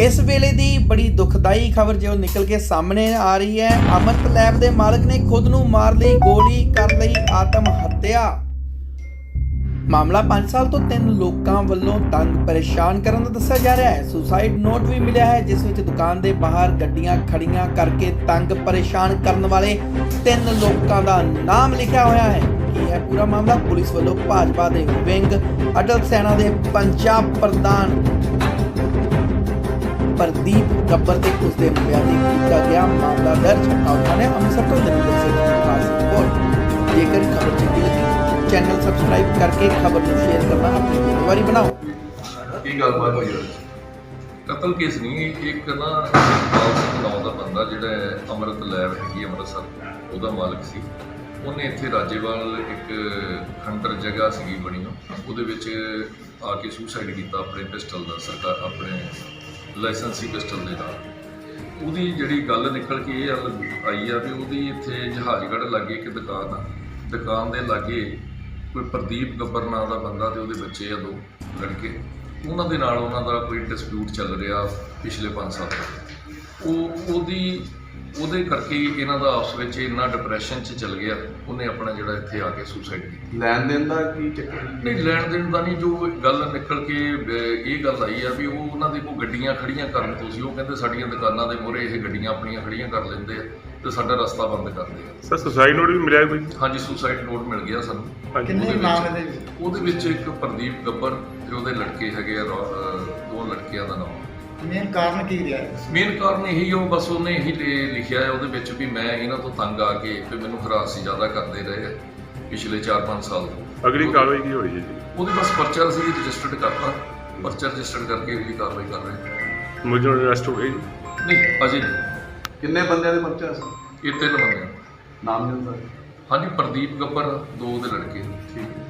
ਇਸ ਵੇਲੇ ਦੀ ਬੜੀ ਦੁਖਦਾਈ ਖਬਰ ਜੋ ਨਿਕਲ ਕੇ ਸਾਹਮਣੇ ਆ ਰਹੀ ਹੈ, ਅਮਰਤ ਲੈਬ ਦੇ ਮਾਲਕ ਨੇ ਖੁਦ ਨੂੰ ਮਾਰ ਲਈ, ਗੋਲੀ ਕਰ ਲਈ, ਆਤਮ ਹੱਤਿਆ। ਮਾਮਲਾ 5 ਸਾਲ ਤੋਂ ਤਿੰਨ ਲੋਕਾਂ ਵੱਲੋਂ ਤੰਗ ਪਰੇਸ਼ਾਨ ਕਰਨ ਦਾ ਦੱਸਿਆ ਜਾ ਰਿਹਾ ਹੈ। ਸੁਸਾਈਡ ਨੋਟ ਵੀ ਮਿਲਿਆ ਹੈ, ਜਿਸ ਵਿੱਚ ਦੁਕਾਨ ਦੇ ਬਾਹਰ ਗੱਡੀਆਂ ਖੜੀਆਂ ਕਰਕੇ ਤੰਗ ਪਰੇਸ਼ਾਨ ਕਰਨ ਵਾਲੇ ਤਿੰਨ ਲੋਕਾਂ ਦਾ ਨਾਮ ਲਿਖਿਆ ਹੋਇਆ ਹੈ। ਕੀ ਹੈ ਪੂਰਾ ਮਾਮਲਾ ਪੁਲਿਸ ਵੱਲੋਂ ਭਾਜਪਾ ਦੇ ਵਿੰਗ, ਅਟਲ ਸੈਨਾ ਦੇ ਪੰਜਾਬ ਪ੍ਰਧਾਨ ਪ੍ਰਦੀਪ ਗੱਬਰ ਤੇ ਉਸ ਦੇ ਮੁਖੀਆ ਦੀ ਕੀਤਾ ਗਿਆ ਮਾਮਲਾ ਦਰਜ ਹਟਾਉਣਾ ਨੇ ਅੰਮ੍ਰਿਤਸਰ ਤੋਂ ਨਰਿੰਦਰ ਸਿੰਘ ਦੀ ਖਾਸ ਰਿਪੋਰਟ ਜੇਕਰ ਖਬਰ ਚੰਗੀ ਲੱਗੀ ਚੈਨਲ ਸਬਸਕ੍ਰਾਈਬ ਕਰਕੇ ਖਬਰ ਨੂੰ ਸ਼ੇਅਰ ਕਰਨਾ ਆਪਣੀ ਜ਼ਿੰਮੇਵਾਰੀ ਬਣਾਓ ਕੀ ਗੱਲਬਾਤ ਹੋਈ 'ਚ? ਕਤਲ ਕੇਸ ਨਹੀਂ ਇੱਕ ਨਾ ਪਾਲ ਸਿੰਘ ਨਾਮ ਦਾ ਬੰਦਾ ਜਿਹੜਾ ਹੈ, ਅੰਮ੍ਰਿਤ ਲੈਬ ਹੈਗੀ ਅੰਮ੍ਰਿਤਸਰ ਉਹਦਾ ਮਾਲਕ ਸੀ ਉਹਨੇ ਇੱਥੇ ਰਾਜੇਵਾਲ ਇੱਕ ਖੰਡਰ ਜਗ੍ਹਾ ਸੀਗੀ ਬਣੀ ਉਹ। ਉਹਦੇ ਵਿੱਚ ਆ ਕੇ ਸੁਸਾਈਡ ਕੀਤਾ ਆਪਣੇ ਪਿਸਟਲ ਦਾ ਸਰਕਾਰ ਆਪਣੇ ਲਾਇਸੈਂਸੀ ਪਿਸਟਲ ਦੇ ਨਾਲ। ਉਹਦੀ ਜਿਹੜੀ ਗੱਲ ਨਿਕਲ ਕੇ ਇਹ ਹੱਲ ਆਈ ਆ ਵੀ ਉਹਦੀ ਇੱਥੇ ਜਹਾਜ਼ਗੜ੍ਹ ਲਾਗੇ ਇੱਕ ਦੁਕਾਨ ਆ। ਦੁਕਾਨ ਦੇ ਲਾਗੇ ਕੋਈ ਪ੍ਰਦੀਪ ਗੱਬਰ ਨਾਂ ਦਾ ਬੰਦਾ ਤੇ ਉਹਦੇ ਬੱਚੇ ਆ ਦੋ ਲੜਕੇ। ਉਹਨਾਂ ਦੇ ਨਾਲ ਉਹਨਾਂ ਦਾ ਕੋਈ ਡਿਸਪਿਊਟ ਚੱਲ ਰਿਹਾ ਪਿਛਲੇ 5 ਸਾਲ ਤੋਂ। ਉਹ ਉਹਦੀ ਉਹਦੇ ਕਰਕੇ ਹੀ ਇਹਨਾਂ ਦਾ ਆਪਸ ਵਿੱਚ ਇੰਨਾ ਡਿਪਰੈਸ਼ਨ 'ਚ ਚੱਲ ਗਿਆ ਉਹਨੇ ਆਪਣਾ ਜਿਹੜਾ ਇੱਥੇ ਆ ਕੇ ਸੁਸਾਈਡ ਕੀਤੀ। ਲੈਣ ਦੇਣ ਦਾ ਕੀ ਚੱਕਰ? ਨਹੀਂ ਲੈਣ ਦੇਣ ਦਾ ਨਹੀਂ ਜੋ ਗੱਲ ਨਿਕਲ ਕੇ ਇਹ ਗੱਲ ਆਈ ਆ ਵੀ ਉਹ ਉਹਨਾਂ ਦੇ ਕੋਲ ਗੱਡੀਆਂ ਖੜੀਆਂ ਕਰਨ ਤੋਂ ਸੀ ਉਹ ਕਹਿੰਦੇ ਸਾਡੀਆਂ ਦੁਕਾਨਾਂ ਦੇ ਮੂਹਰੇ ਇਹ ਗੱਡੀਆਂ ਆਪਣੀਆਂ ਖੜੀਆਂ ਕਰ ਲੈਂਦੇ ਆ ਤੇ ਸਾਡਾ ਰਸਤਾ ਬੰਦ ਕਰਦੇ ਆ ਸਰ ਸੁਸਾਈਡ ਨੋਟ ਵੀ ਮਿਲਿਆ ਕੋਈ? ਹਾਂਜੀ ਸੁਸਾਈਡ ਨੋਟ ਮਿਲ ਗਿਆ ਸਾਨੂੰ। ਕਿੰਨੇ ਵਿੱਚ- ਨਾਮ ਇਹਦੇ ਵਿੱਚ? ਉਹਦੇ ਵਿੱਚ ਇੱਕ ਪ੍ਰਦੀਪ ਗੱਬਰ ਤੇ ਉਹਦੇ ਲੜਕੇ ਹੈਗੇ ਆ ਦੋ ਲੜਕਿਆਂ ਦਾ ਨਾਮ। ਮੇਨ ਕਾਰਨ ਕੀ ਰਿਹਾ? ਹੈ ਮੇਨ ਕਾਰਨ ਇਹੀ ਉਹ ਬਸ ਉਹਨੇ ਇਹੀ ਲਿ- ਲਿਖਿਆ ਹੈ ਉਹਦੇ ਵਿੱਚ ਵੀ ਮੈਂ ਇਹਨਾਂ ਤੋਂ ਤੰਗ ਆ ਕੇ ਤੇ ਮੈਨੂੰ ਹਰਾਸ ਜ਼ਿਆਦਾ ਕਰਦੇ ਰਹੇ ਆ ਪਿਛਲੇ 4-5 ਸਾਲ ਤੋਂ। ਅਗਲੀ ਕਾਰਵਾਈ ਕੀ ਹੋ ਰਹੀ ਹੈ ਜੀ? ਉਹਦੇ ਬਸ ਪਰਚਾ ਅਸੀਂ ਰਜਿਸਟਰਡ ਕਰਤਾ ਪਰਚਾ ਰਜਿਸਟਰਡ ਕਰਕੇ ਅਗਲੀ ਕਾਰਵਾਈ ਕਰ ਰਹੇ ਹਾਂ। ਮੁਲਜ਼ਮ ਅਰੈਸਟ ਹੋ ਗਏ ਜੀ? ਨਹੀਂ ਅਜੇ ਨਹੀਂ। ਕਿੰਨੇ ਬੰਦਿਆਂ ਦੇ ਪਰਚਾ ਸੀ ਇਹ ਤਿੰਨ ਬੰਦੇ ਆ। ਨਾਮ ਨਹੀਂ ਹੁੰਦਾ ਹਾਂਜੀ ਪ੍ਰਦੀਪ ਗੱਬਰ ਦੋ ਉਹਦੇ ਲੜਕੇ। ਠੀਕ ਹੈ।